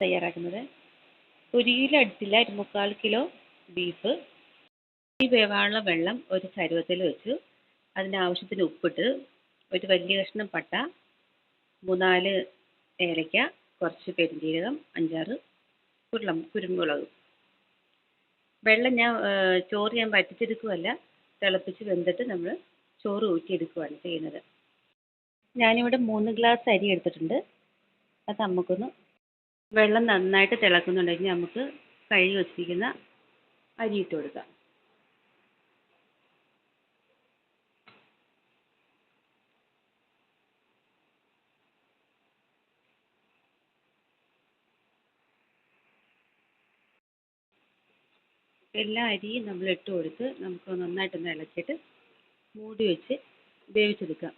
തയ്യാറാക്കുന്നത്. ഒരു കിലോ അടുത്തില്ല ഒരു മുക്കാൽ കിലോ ബീഫ് ഈ വേവാനുള്ള വെള്ളം ഒരു ചരുവത്തിൽ വെച്ചു. അതിന് ആവശ്യത്തിന് ഉപ്പിട്ട് ഒരു വലിയ കഷ്ണം പട്ട മൂന്നാൽ ഏലക്ക കുറച്ച് പെരുംജീരകം അഞ്ചാറ് കുരുളം കുരുമുളക്. വെള്ളം ഞാൻ ചോറ് ഞാൻ വറ്റിച്ചെടുക്കുകയല്ല തിളപ്പിച്ച് വെന്തിട്ട് നമ്മൾ ചോറ് ഊറ്റിയെടുക്കുകയാണ് ചെയ്യുന്നത്. ഞാനിവിടെ മൂന്ന് ഗ്ലാസ് അരി എടുത്തിട്ടുണ്ട്. അത് നമുക്കൊന്ന് വെള്ളം നന്നായിട്ട് തിളക്കുന്നുണ്ടെങ്കിൽ നമുക്ക് കഴുകി വച്ചിരിക്കുന്ന അരി ഇട്ട് കൊടുക്കാം. എല്ലാ അരിയും നമ്മൾ ഇട്ട് കൊടുത്ത് നമുക്ക് നന്നായിട്ടൊന്ന് ഇളക്കിയിട്ട് മൂടി വെച്ച് വേവിച്ചെടുക്കാം.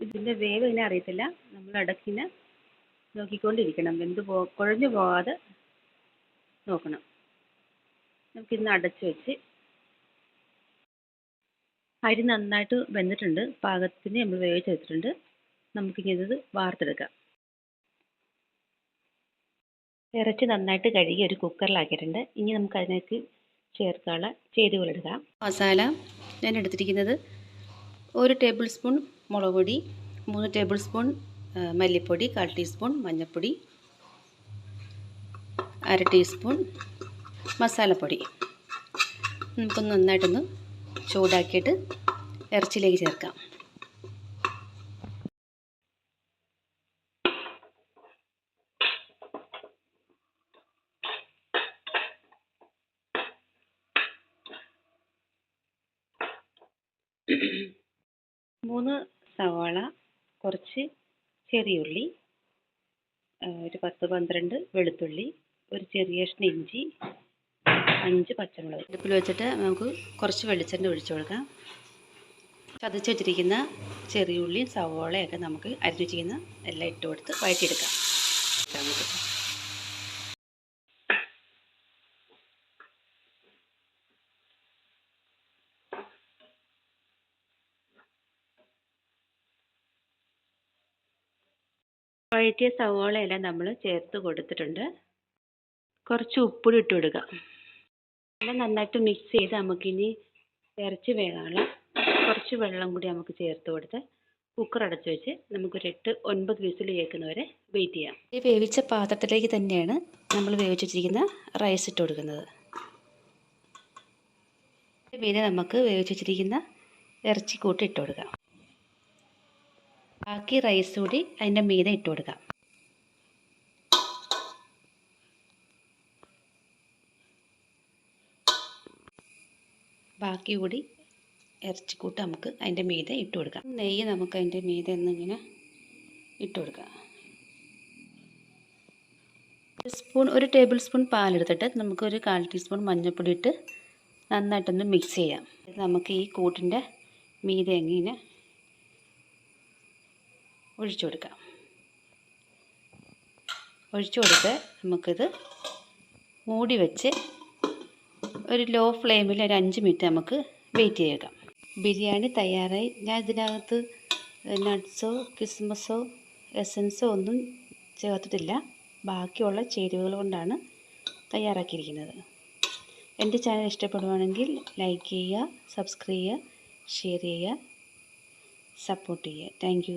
ഇതിന്റെ വേവ് ഇങ്ങനെ അറിയത്തില്ല. നമ്മൾ ഇടയ്ക്കിങ്ങനെ നോക്കിക്കൊണ്ടിരിക്കണം. വെന്ത് പോ കുഴഞ്ഞു പോകാതെ നോക്കണം. നമുക്കിന്ന് അടച്ചു വെച്ച് അരി നന്നായിട്ട് വെന്തിട്ടുണ്ട്. പാകത്തിന് നമ്മൾ വേവിച്ചെടുത്തിട്ടുണ്ട് നമുക്കിനി ഇത് വാർത്തെടുക്കാം. ഇറച്ചി നന്നായിട്ട് കഴുകി ഒരു കുക്കറിലാക്കിയിട്ടുണ്ട്. ഇനി നമുക്ക് അതിനേക്ക് ചേർക്കാനുള്ള ചേരുവകൾ എടുക്കാം മസാല ഞാൻ എടുത്തിരിക്കുന്നത് ഒരു ടേബിൾ സ്പൂൺ മുളക് പൊടി മൂന്ന് ടേബിൾ സ്പൂൺ മല്ലിപ്പൊടി കാൽ ടീസ്പൂൺ മഞ്ഞൾപ്പൊടി അര ടീസ്പൂൺ മസാലപ്പൊടി. നമുക്കൊന്ന് നന്നായിട്ടൊന്ന് ചൂടാക്കിയിട്ട് ഇറച്ചിയിലേക്ക് ചേർക്കാം. മൂന്ന് സവാള കുറച്ച് ചെറിയുള്ളി ഒരു പത്ത് പന്ത്രണ്ട് വെളുത്തുള്ളി ഒരു ചെറിയ കഷ്ണം ഇഞ്ചി അഞ്ച് പച്ചമുളക്. അടുപ്പിൽ വെച്ചിട്ട് നമുക്ക് കുറച്ച് വെളിച്ചെണ്ണ ഒഴിച്ചു കൊടുക്കാം. ചതച്ച് വെച്ചിരിക്കുന്ന ചെറിയുള്ളിയും സവാളയൊക്കെ നമുക്ക് അരിഞ്ഞു വെച്ചിരിക്കുന്ന എല്ലാം ഇട്ട് കൊടുത്ത് വഴറ്റിയെടുക്കാം. വഴറ്റിയ സവോളയെല്ലാം നമ്മൾ ചേർത്ത് കൊടുത്തിട്ടുണ്ട്. കുറച്ച് ഉപ്പുകൂടി ഇട്ട് കൊടുക്കുക എല്ലാം നന്നായിട്ട് മിക്സ് ചെയ്ത് നമുക്കിനി ഇറച്ചി വേകാനുള്ള കുറച്ച് വെള്ളം കൂടി നമുക്ക് ചേർത്ത് കൊടുത്ത് കുക്കർ അടച്ച് വെച്ച് നമുക്കൊരു എട്ട് ഒൻപത് വിസിൽ കേൾക്കുന്നവരെ വെയിറ്റ് ചെയ്യാം. ഈ വേവിച്ച പാത്രത്തിലേക്ക് തന്നെയാണ് നമ്മൾ വേവിച്ച് വെച്ചിരിക്കുന്ന റൈസ് ഇട്ട് കൊടുക്കുന്നത്. പിന്നെ നമുക്ക് വേവിച്ച് വെച്ചിരിക്കുന്ന ഇറച്ചി ഇറച്ചിക്കൂട്ട് ഇട്ട് കൊടുക്കാം. ബാക്കി റൈസ് കൂടി അതിന്റെ മീതെ ഇട്ട് കൊടുക്കാം. ബാക്കി കൂടി ഇറച്ചിക്കൂട്ട് നമുക്ക് അതിന്റെ മീതെ ഇട്ട് കൊടുക്കാം. നെയ്യ് നമുക്ക് അതിന്റെ മീതെ എന്നിങ്ങനെ ഇട്ട് കൊടുക്കാം. ഒരു സ്പൂൺ ഒരു ടേബിൾ സ്പൂൺ പാലെടുത്തിട്ട് നമുക്കൊരു കാൽ ടീസ്പൂൺ മഞ്ഞൾപ്പൊടി ഇട്ട് നന്നായിട്ടൊന്ന് മിക്സ് ചെയ്യാം. നമുക്ക് ഈ കൂട്ടിന്റെ മീതെ ഇങ്ങനെ ഒഴിച്ചു കൊടുക്കാം. ഒഴിച്ചു കൊടുത്ത് നമുക്കിത് മൂടി വെച്ച് ഒരു ലോ ഫ്ലെയിമിൽ ഒരു അഞ്ച് മിനിറ്റ് നമുക്ക് വെയിറ്റ് ചെയ്യേക്കാം ബിരിയാണി തയ്യാറായി. ഞാൻ ഇതിനകത്ത് നട്ട്സോ കിസ്മസോ എസൻസോ ഒന്നും ചേർത്തിട്ടില്ല. ബാക്കിയുള്ള ചേരുവകൾ കൊണ്ടാണ് തയ്യാറാക്കിയിരിക്കുന്നത്. എന്റെ ചാനൽ ഇഷ്ടപ്പെടുവാണെങ്കിൽ ലൈക്ക് ചെയ്യുക സബ്സ്ക്രൈബ് ചെയ്യുക ഷെയർ ചെയ്യുക സപ്പോർട്ട് ചെയ്യുക. താങ്ക്